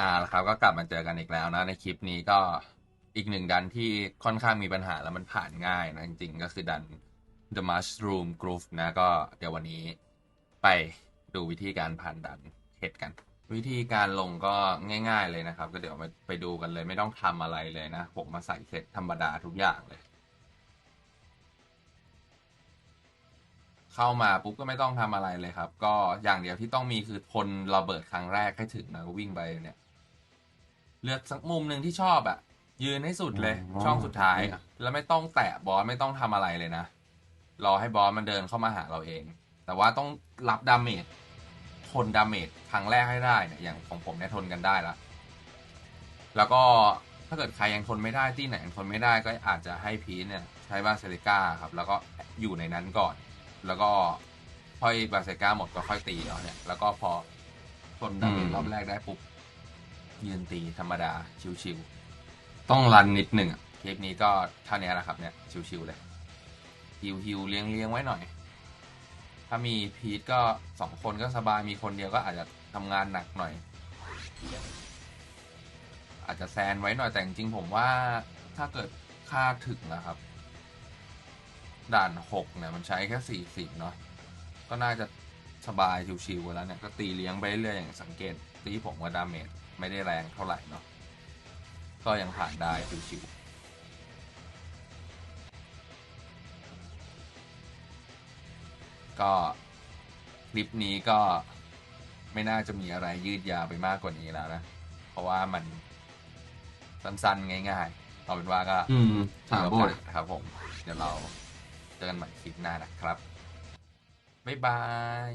อ่าครับก็กลับมาเจอกันอีกแล้วนะ ในคลิปนี้ก็อีกหนึ่งดันที่ค่อนข้างมีปัญหาแล้วมันผ่านง่ายนะจริงๆ ก็คือดัน The Mushroom Groove นะก็เดี๋ยววันนี้ไปดูวิธีการผ่านดันเห็ดกัน วิธีการลงก็ง่าย ๆเลยนะครับ ก็เดี๋ยวไปไปดูกันเลยไม่ต้องทำอะไรเลยนะ ผมมาใส่เสร็จธรรมดาทุกอย่างเลย เข้ามาปุ๊บก็ไม่ต้องทำอะไรเลยครับ ก็อย่างเดียวที่ต้องมีคือทนระเบิดครั้งแรกให้ถึงนะก็วิ่งไปเนี่ย เลือกสักมุมหนึ่งที่ชอบอะยืนให้สุดเลยอ๋อช่องสุดท้ายเนี่ยแล้วไม่ต้องแตะบอสไม่ต้องทำอะไรเลยนะ รอให้บอสมันเดินเข้ามาหาเราเอง แต่ว่าต้องรับดาเมจทนดาเมจครั้งแรกให้ได้เนี่ยอย่างของผมเนี่ยทนกันได้ละแล้วก็ถ้าเกิดใครยังทนไม่ได้ที่ไหนยังทนไม่ได้ก็อาจจะให้พีชเนี่ยใช้บาเซลิก้าครับ แล้วก็อยู่ในนั้นก่อน แล้วก็ค่อยบาเซลิก้าหมดก็ค่อยตีเอาเนี่ยแล้วก็พอทนดาเมจอืมรอบแรกได้ปุ๊บ ยืนตีธรรมดาชิวๆต้องรันนิดหนึ่งอะคลิปนี้ก็เท่านี้แหละครับเนี่ยชิวๆเลยฮิวฮิวเลี้ยงเลี้ยงไว้หน่อย ถ้ามีพีทก็สองคนก็สบายมีคนเดียวก็อาจจะทำงานหนักหน่อย อาจจะแซนไว้หน่อยแต่จริงผมว่าถ้าเกิดค่าถึงนะครับ ด่านหกเนี่ยมันใช้แค่สี่สิบเนาะก็น่าจะสบายชิวๆแล้วเนี่ยก็ตีเลี้ยงไปเรื่อยอย่างสังเกตตีผมว่าดาเมจ ไม่ได้แรงเท่าไหร่เนาะก็ยังผ่านได้ชิวๆก็คลิปนี้ก็ไม่น่าจะมีอะไรยืดยาวไปมากกว่านี้แล้วนะ เพราะว่ามันสั้นๆง่ายๆเอาเป็นว่าก็อืมถามโอโบกาสครับผม เดี๋ยวเราเจอกันใหม่คลิปหน้านะครับ บ๊ายบาย